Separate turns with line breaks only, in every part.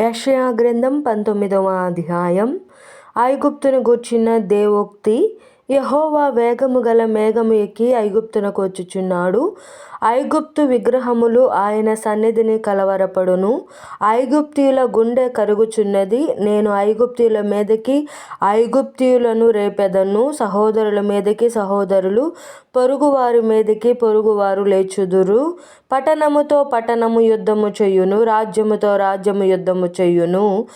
యెషయా గ్రంథం పంతొమ్మిదవ అధ్యాయం. ఐగుప్తును గూర్చిన దేవోక్తి యహోవా వేగము గల మేఘము ఎక్కి ఐగుప్తునకు వచ్చుచున్నాడు. ఐగుప్తు విగ్రహములు ఆయన సన్నిధిని కలవరపడును. ఐగుప్తీయుల గుండె కరుగుచున్నది. నేను ఐగుప్తీయుల మీదకి ఐగుప్తీయులను రేపెదను. సహోదరుల మీదకి సహోదరులు పొరుగువారి మీదకి పొరుగువారు లేచుదురు. పట్టణముతో పట్టణము యుద్ధము చెయ్యును రాజ్యముతో రాజ్యము యుద్ధము చెయ్యును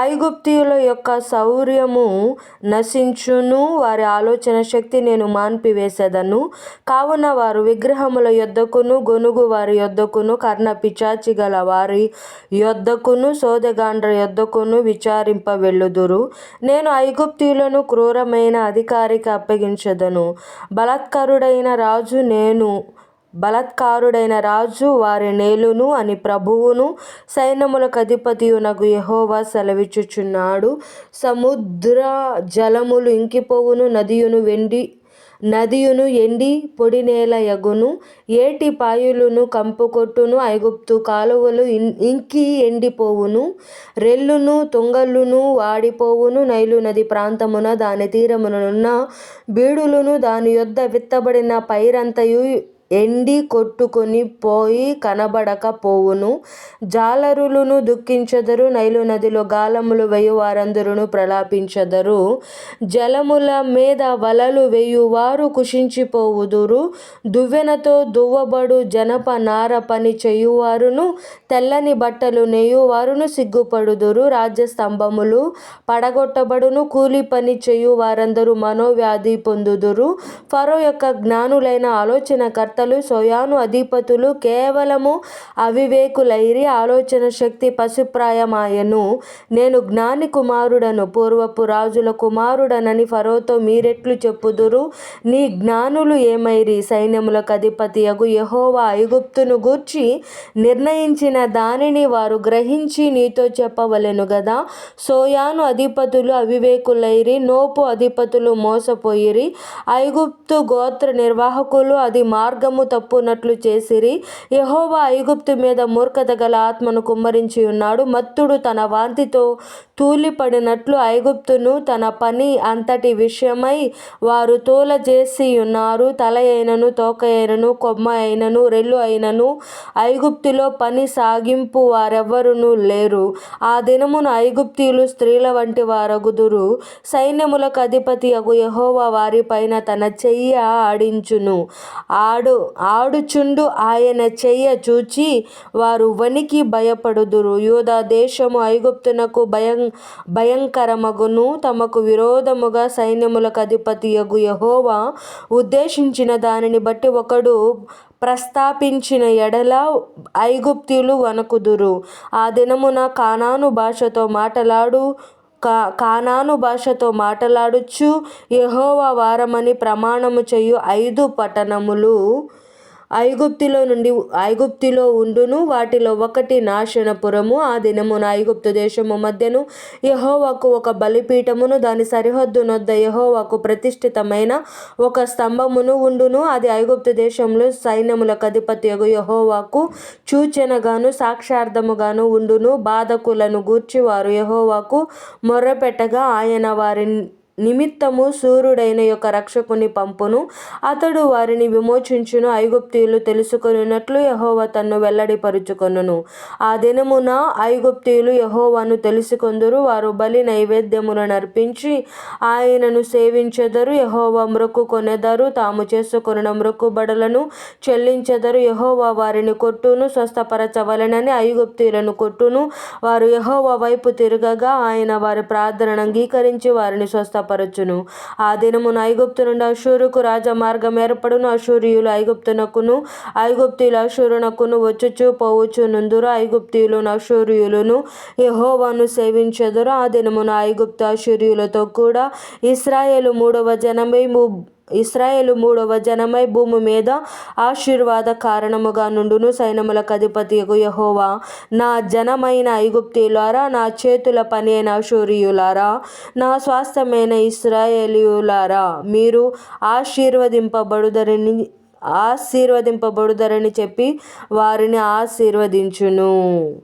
ఐగుప్తీయుల యొక్క శౌర్యము నశించును. వారి ఆలోచన శక్తి నేను మాన్పివేసేదను. కావున వారు విగ్రహముల యొద్దకును గొనుగు వారి యొద్దకును కర్ణ పిచాచి గల వారి యొద్దకును సోదగాండ్ర యొద్దకును విచారింప వెళ్ళుదురు నేను ఐగుప్తీయులను క్రూరమైన అధికారికి అప్పగించదను. బలత్కరుడైన రాజు నేను బలత్కారుడైన రాజు వారి నేలును అని ప్రభువును సైన్యములకు అధిపతియునగు యెహోవా సెలవిచ్చుచున్నాడు. సముద్ర జలములు ఇంకిపోవును నదియును వెండి నదియును ఎండి పొడి నేల యగును ఏటి పాయులును కంపుకొట్టును ఐగుప్తు కాలువలు ఇంకి ఎండిపోవును. రెల్లును తుంగలును వాడిపోవును. నైలు నది ప్రాంతమున దాని తీరమునున్న బీడులును దాని యొద్ద విత్తబడిన పైరంతయు ఎండి కొట్టుకొని పోయి కనబడక పోవును జాలరులను దుఃఖించెదరు నైలు నదిలో గాలములు వేయువారందరును ప్రలాపించెదరు. జలముల మీద వలలు వేయువారు కుషించిపోవుదురు. దువ్వెనతో దువ్వబడు జనప నార పని చేయువారును తెల్లని బట్టలు నేయువారును సిగ్గుపడుదురు. రాజ్య స్తంభములు పడగొట్టబడును కూలి పని చేయు వారందరూ మనోవ్యాధి పొందుదురు. ఫరో యొక్క జ్ఞానులైన ఆలోచనకర్తలు సోయాను అధిపతులు కేవలము అవివేకులైరి ఆలోచన శక్తి పశుప్రాయమాయను. నేను జ్ఞాని కుమారుడను పూర్వపు రాజుల కుమారుడనని ఫరోతో మీరెట్లు చెప్పుదురు. నీ జ్ఞానులు ఏమైరి? సైన్యములకు అధిపతి అగు యహోవా ఐగుప్తును గూర్చి నిర్ణయించిన దానిని వారు గ్రహించి నీతో చెప్పవలెను గదా. సోయాను అధిపతులు అవివేకులైరి నోపు అధిపతులు మోసపోయిరి. ఐగుప్తు గోత్ర నిర్వాహకులు అది మార్గము తప్పునట్లు చేసిరి. యహోవా ఐగుప్తు మీద మూర్ఖత గల ఆత్మను కుమ్మరించి ఉన్నాడు. మత్తుడు తన వాంతితో తూలిపడినట్లు ఐగుప్తును తన పని అంతటి విషయమై వారు తూలజేసి ఉన్నారు. తల అయినను తోక అయినను కొమ్మ అయినను రెల్లు అయినను ఐగుప్తులో పని సాగింపు వారెవ్వరును లేరు. ఆ దినమున ఐగుప్తీయులు స్త్రీల వంటి వారగుదురు. సైన్యములకు అధిపతి అగు యహోవా వారిపైన తన చెయ్యి ఆడించును. ఆడు ఆడుచుండు ఆయన చెయ్య చూచి వారు వణికి భయపడుదురు. యూదా దేశము ఐగుప్తునకు భయం భయంకరమగును. తమకు విరోధముగా సైన్యములకు అధిపతియగు యహోవా ఉద్దేశించిన దానిని బట్టి ఒకడు ప్రస్తాపించిన ఎడల ఐగుప్తీయులు వణకుదురు. ఆ దినమున కానాను భాషతో మాటలాడు కా కానాను భాషతో మాటలాడుచు యెహోవా వారమని ప్రమాణము చేయు ఐదు పట్టణములు. ఐగుప్తిలో నుండి ఐగుప్తిలో ఉండును. వాటిలో ఒకటి నాశనపురము ఆ దినమున ఐగుప్తు దేశము మధ్యను యహోవాకు ఒక బలిపీఠమును దాని సరిహద్దునొద్ద యహోవాకు ప్రతిష్ఠితమైన ఒక స్తంభమును ఉండును. అది ఐగుప్తు దేశంలో సైన్యములకు అధిపత్యగు యహోవాకు సూచనగాను సాక్షార్థముగాను ఉండును. బాధకులను గూర్చి వారు యహోవాకు మొర్రపెట్టగా ఆయన వారి నిమిత్తము సూర్యుడైన యొక్క రక్షకుని పంపును. అతడు వారిని విమోచించును ఐగుప్తీయులు తెలుసుకొనినట్లు యహోవ తన్ను వెల్లడిపరుచుకొనును. ఆ దినమున ఐగుప్తీయులు యహోవాను తెలుసుకొందురు వారు బలి నైవేద్యములను అర్పించి ఆయనను సేవించెదరు యెహోవా మ్రొక్కు కొనెదరు తాము చేసుకొనిన మ్రొక్కుబడులను చెల్లించెదరు యెహోవా వారిని కొట్టును స్వస్థపరచవలెనని ఐగుప్తీయులను కొట్టును. వారు యెహోవా వైపు తిరగగా ఆయన వారి ప్రార్థనను అంగీకరించి వారిని స్వస్థ స్వస్థపరచును ఆ దినమున ఐగుప్తు నుండి అషూరుకు రాజమార్గం ఏర్పడును. అషూరియులు ఐగుప్తునకును ఐగుప్తీయులు అషూరునకును వచ్చుచు పోవచ్చు నుందురు. ఐగుప్తీయులు అషూరియులను యహోవాను సేవించెదరు. ఆ దినమున ఐగుప్తు అషూరియులతో కూడా ఇస్రాయేలు మూడవ జనమై ఇస్రాయేలు మూడవ జనమై భూమి మీద ఆశీర్వాద కారణముగా నుండును సైనములకు అధిపతి యహోవా. నా జనమైన ఐగుప్తీయులారా నా చేతుల పని అయిన అశూరియులారా నా స్వాస్థ్యమైన ఇస్రాయేలియులారా మీరు ఆశీర్వదింపబడుదరని ఆశీర్వదింపబడుదరని చెప్పి వారిని ఆశీర్వదించును.